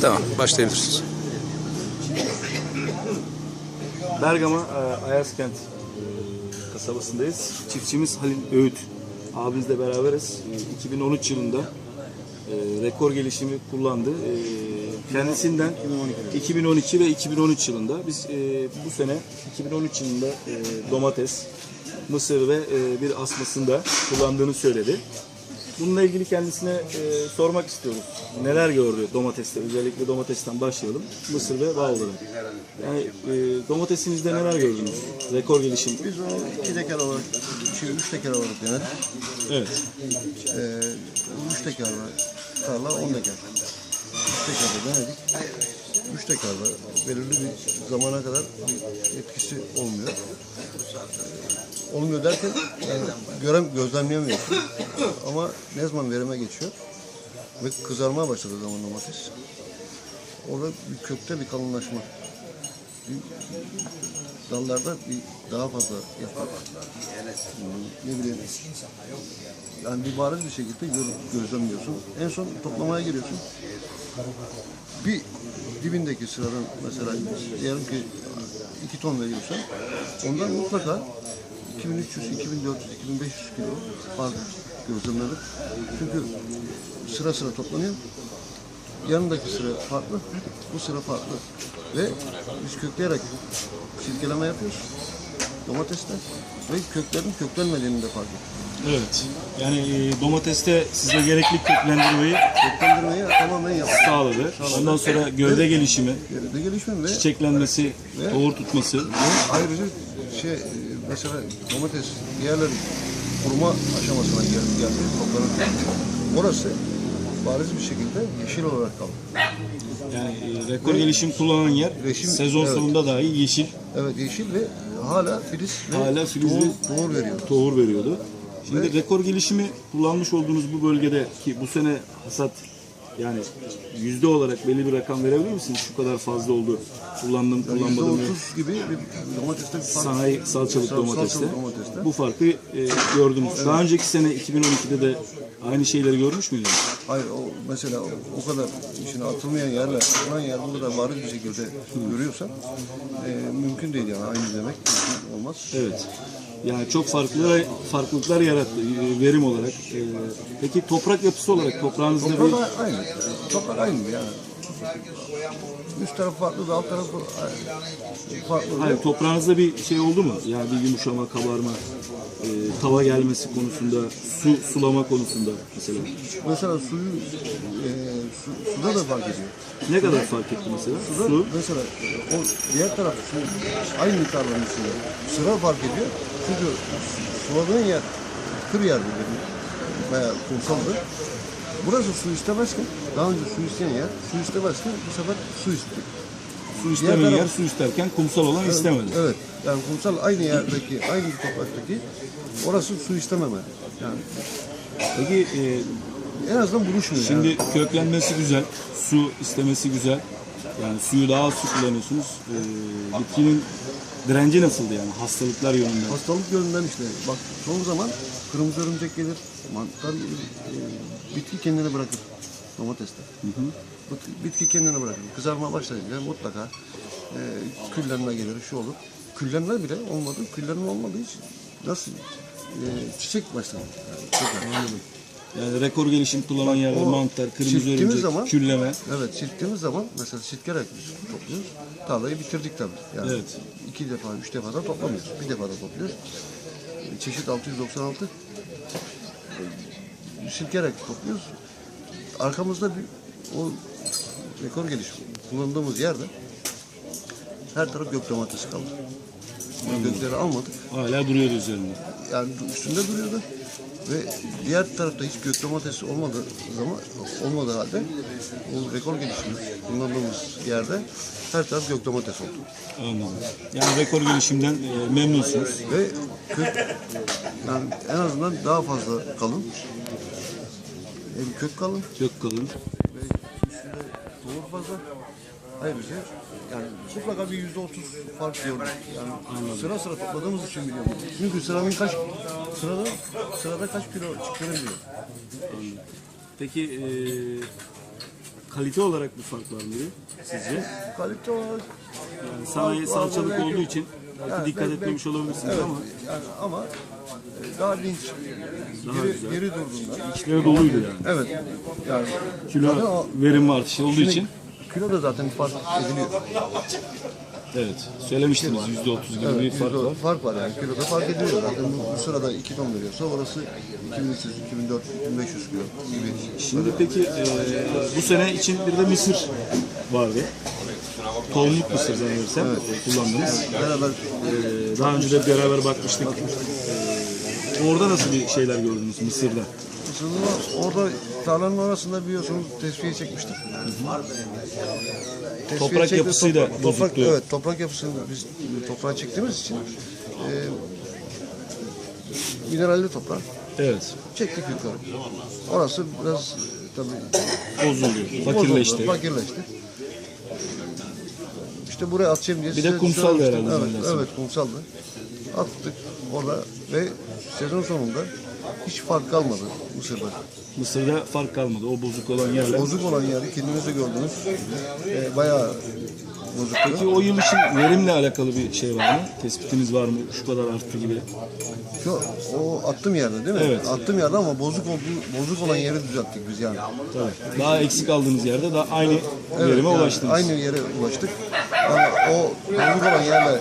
Tamam, başlayabilirsiniz. Bergama e, Ayaskent e, kasabasındayız. Çiftçimiz Halil Öğüt abimizle beraberiz. E, 2013 yılında e, rekor gelişimi kullandı. Kendisinden 2012 ve 2013 yılında biz bu sene 2013 yılında domates, mısır ve bir asmasında kullandığını söyledi. Bununla ilgili kendisine e, sormak istiyoruz. Neler gördü domateste? Özellikle domatesten başlayalım. Mısır ve bağ olarak. Yani e, domatesinizde neler gördünüz? Rekor gelişim. Biz onu iki teker olarak, şey, üç teker olarak denedik. Evet. Ee, üç teker var. Tarla on teker. Üç teker de denedik. Üç teker var. Belirli bir zamana kadar bir etkisi olmuyor. Olmuyor derken yani görem, gözlemleyemiyorsun. Ama ne zaman verime geçiyor ve kızarmaya başladı zaman domates. Orada bir kökte bir kalınlaşma. Bir dallarda bir daha fazla. Hmm, Ne bileyim. Yani bir bariz bir şekilde gözlemliyorsun. En son toplamaya giriyorsun. Bir dibindeki sıradan mesela diyelim ki iki ton veriyorsan ondan mutlaka 2300, 2400, 2500 kilo fark gözlemledik. Çünkü sıra sıra toplanıyor. Yanındaki sıra farklı, bu sıra farklı. Ve biz kökleyerek silkeleme yapıyoruz domatesler ve köklerin köklenmediğini de fark ettik. Evet. Yani e, domateste size gerekli köklendirmeyi Köklendirmeyi tamamen yaptık. sağladı. Ondan sonra gövde gelişimi, Geride gelişme ve çiçeklenmesi, tohum tutması. ayrıca şey e, mesela domates diğerleri kuruma aşamasına gel- geldi toplanırken. Orası bariz bir şekilde yeşil olarak kaldı. Yani e, rekor gelişim kullanan yer Reşim- sezon evet. sonunda dahi yeşil Evet yeşil ve hala filiz ve Hala filiz ve- tohum, tohum veriyor. tohur veriyordu. Şimdi rekor gelişimi kullanmış olduğunuz bu bölgede ki bu sene hasat yani yüzde olarak belli bir rakam verebilir misiniz? Şu kadar fazla oldu kullandım Yüzde kullanmadım. ve otuz gibi bir domateste bir fark. Sanayi salçalık Sal- domateste. domateste. Bu farkı e, gördünüz. Daha önceki sene 2012'de de aynı şeyleri görmüş müydünüz? Hayır o mesela o, o kadar işine atılmayan yerler, atılan yer bu kadar bariz bir şekilde görüyorsan e, mümkün değil yani aynı demek mümkün olmaz. Evet. Yani çok farklı farklılıklar yarattı e, verim olarak. E, Peki toprak yapısı olarak toprağınızda bir Toprak aynı. Toprak aynı yani. Üst tarafı farklı da alt tarafı farklı. Hayır, toprağınızda bir şey oldu mu? Yani bir yumuşama, kabarma, e, tava gelmesi konusunda, su sulama konusunda mesela. Mesela suyu e, su, suda da fark ediyor. Ne kadar fark etti mesela? Suda Su. mesela o diğer taraf su aynı miktarların içinde. Sıra fark ediyor. Çünkü suladığın yer kır yer dedi veya kumsaldır. Burası su istemezken, daha önce su isteyen yer, su istemezken bu sefer su istiyor. Su istemeyen yer su isterken kumsal olan istemedi. Evet. Yani kumsal aynı yerdeki, aynı topraktaki orası su istememe. Yani Peki e, en azından buluşmuyor. yani. şimdi köklenmesi güzel, su istemesi güzel. Yani suyu daha az su kullanıyorsunuz. E, bitkinin direnci nasıldı yani hastalıklar yönünden? Hastalık yönünden işte bak çoğu zaman kırmızı örümcek gelir, mantar gelir, e, bitki kendini bırakır domateste. Bit- Bitki kendini bırakır. Kızarma başlayınca mutlaka e, küllenme gelir, şu olur. Küllenme bile olmadı, küllenme olmadığı için nasıl e, çiçek başladı. Yani, çok anladım. Yani rekor gelişim kullanan yerler o mantar, kırmızı örümcek, zaman- külleme. Evet, silktiğimiz zaman mesela silkerek biz topluyoruz. Tarlayı bitirdik tabii. Yani Evet. iki defa, üç defa da toplamıyoruz. Bir defa da topluyoruz. E, Çeşit 696. E, Silkerek topluyoruz. Arkamızda bir o rekor gelişim kullandığımız yerde her taraf gök domatesi kaldı. Bu gökleri almadık. Hala duruyordu üzerinde. Yani üstünde duruyordu. Ve diğer tarafta hiç gök domatesi olmadığı zaman olmadığı halde o rekor gelişimi kullandığımız yerde her taraf gök domates oldu. Anladım. Yani rekor gelişimden e, memnunsunuz. Ve kök yani en azından daha fazla kalın. Hem kök kalın Kök kalın. ve üstünde doğru fazla. Ayrıca yani mutlaka bir yüzde otuz fark gördük. Yani sıra sıra topladığımız için biliyorum. Çünkü sıranın kaç sırada sırada kaç kilo çıktığını biliyorum. Peki e, kalite olarak bir fark var mıydı sizce? Kalite olarak Yani sanayi salçalık olduğu için belki dikkat etmemiş olabilirsiniz evet, ama ama daha dinç, Daha geri, güzel. geri durduğunda. içleri doluydu yani. Evet. Yani Kilo o- verim artışı olduğu Şimdi için Kilo da zaten fark ediliyor. evet söylemiştiniz %30 gibi bir Evet, fark yüzde- var. fark var yani. Kiloda fark ediliyor. Zaten bu, bu sırada 2 ton veriyorsa orası 2300, 2400, 2500 kilo gibi. Şimdi peki e, bu sene için bir de mısır vardı. Tohumluk mısır zannedersem e, kullandınız. Beraber E, daha önce de beraber bakmıştık. E, orada nasıl bir şeyler gördünüz Mısır'da? Aslında orada tarlanın arasında biliyorsunuz tesviye çekmiştik. Tesviye Toprak çekti- yapısıyla toprak, toprak, bozukluğu. evet toprak yapısını biz toprağa çektiğimiz için e, mineralli toprak Evet. çektik yukarı. Orası biraz e, tabii Bozuldu, bozuldu, fakirleşti. fakirleşti. İşte buraya atacağım diye Bir de size kumsaldı söylemiştim. herhalde Evet, zannedersem. evet kumsaldı. Attık orada ve sezon sonunda hiç fark kalmadı Mısır'da. Mısır'da fark kalmadı. O bozuk olan yerler. Bozuk olan yeri kendiniz de gördünüz. E, bayağı bozuk. Peki o yıl için verimle alakalı bir şey var mı? Tespitiniz var mı? Şu kadar arttı gibi. Şu, o attığım yerde değil mi? Evet. Attığım yerde ama bozuk olduğu, bozuk olan yeri düzelttik biz yani. Tabii. Daha eksik aldığınız yerde daha aynı Evet, verime yani ulaştınız. Aynı yere ulaştık. Ama o bozuk olan yerle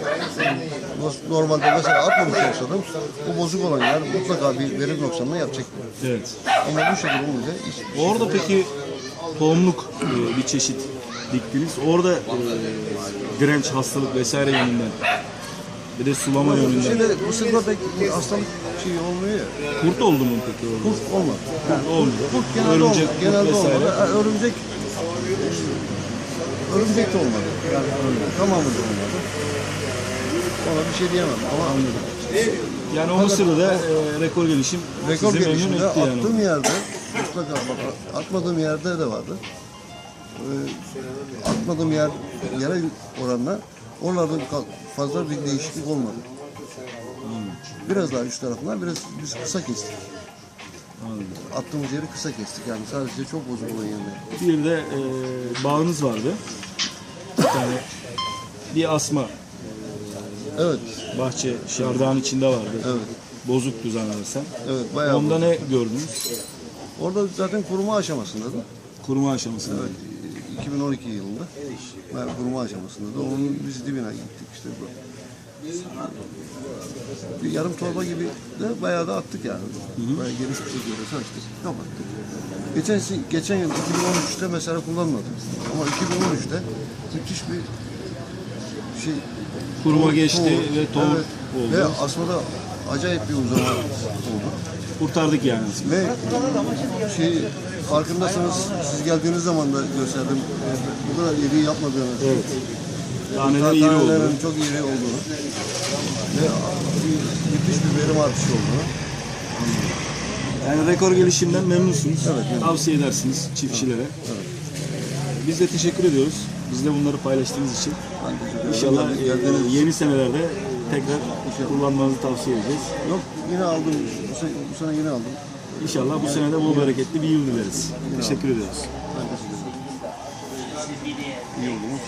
normalde mesela atmamış olsaydım bu bozuk olan yer mutlaka bir verim noksanını yapacaktı. Evet. Ama bu şekilde olunca hiç Orada peki tohumluk e, bir çeşit diktiniz. Orada e, direnç, hastalık vesaire yönünden bir de sulama yönünden. Şimdi Mısır'da pek bir hastalık şey olmuyor ya. Kurt oldu mu peki orada? Kurt olmadı. Yani Olmadı. Kurt genelde Örümcek, olmadı. kurt Genelde vesaire. olmadı. Ha, örümcek örümcek de olmadı. Yani örümcek tamamı da olmadı. Ona bir şey diyemem ama anladım. Yani o Mısır'da da e, rekor gelişim Rekor sizi memnun gelişimde etti yani. attığım yerde mutlaka bak atmadığım yerde de vardı. Ee, atmadığım yer yere oranla oralarda fazla bir değişiklik olmadı. Biraz daha üst tarafından biraz biz kısa kestik. Anladım. Attığımız yeri kısa kestik yani sadece çok bozuk olan yerler. Bir de e, bağınız vardı. Bir tane bir asma Evet, bahçe şardağın içinde vardı. evet, Bozuktu zannedersem. evet bayağı Onda bozuk. ne gördünüz? Orada zaten kuruma aşamasındadı. Kuruma aşamasında. Evet, 2012 yılında bayağı kuruma aşamasındadı. Onun biz dibine gittik işte. bu. Bir yarım torba gibi de bayağı da attık yani. Bayağı geniş bir şekilde saçtık, kapattık. Geçen, geçen yıl 2013'te mesela kullanmadık. Ama 2013'te müthiş bir şey Kuruma geçti ve tohum evet, oldu. Ve asmada acayip bir uzama oldu. Kurtardık yani. Ve şey farkındasınız siz geldiğiniz zaman da gösterdim e, bu kadar iri yapmadığını. Evet. Taneler iri oldu. Tanelerin çok iri olduğunu ve bir, müthiş bir verim artışı olduğunu. Yani rekor gelişimden memnunsunuz. Evet, memnunum. Tavsiye edersiniz çiftçilere. Biz de teşekkür ediyoruz. Bizle bunları paylaştığınız için. İnşallah e, yeni senelerde tekrar kullanmanızı tavsiye edeceğiz. Yok yine aldım. Bu sene, bu sene yine aldım. İnşallah bu sene de bol bereketli bir yıl dileriz. Teşekkür ediyoruz. Ben teşekkür ederim. İyi oldu mu?